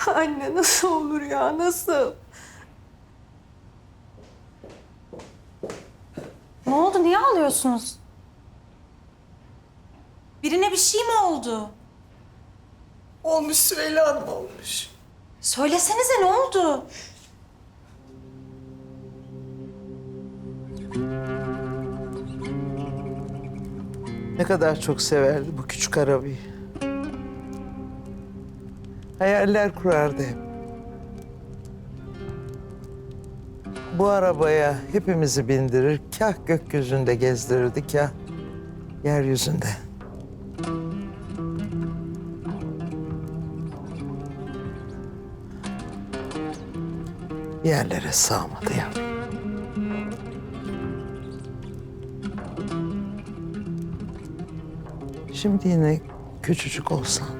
Anne nasıl olur ya nasıl? Ne oldu? Niye ağlıyorsunuz? Birine bir şey mi oldu? Olmuş Süheyla Hanım olmuş. Söylesenize ne oldu? Ne kadar çok severdi bu küçük arabayı. Hayaller kurardı hep. Bu arabaya hepimizi bindirir, kah gökyüzünde gezdirirdi, kah yeryüzünde. Yerlere sığamadı yavrum. Şimdi yine küçücük olsan.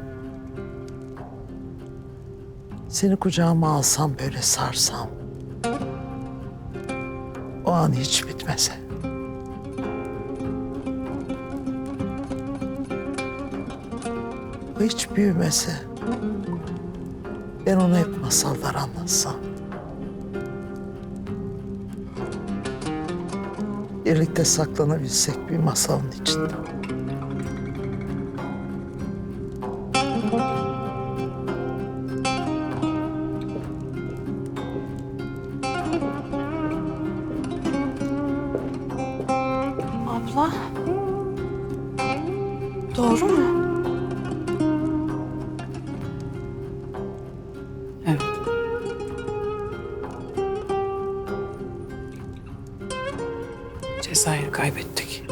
Seni kucağıma alsam böyle sarsam. O an hiç bitmese. O hiç büyümese. Ben ona hep masallar anlatsam. Birlikte saklanabilsek bir masalın içinde. Abla. Doğru mu? Evet. Cezayir kaybetti.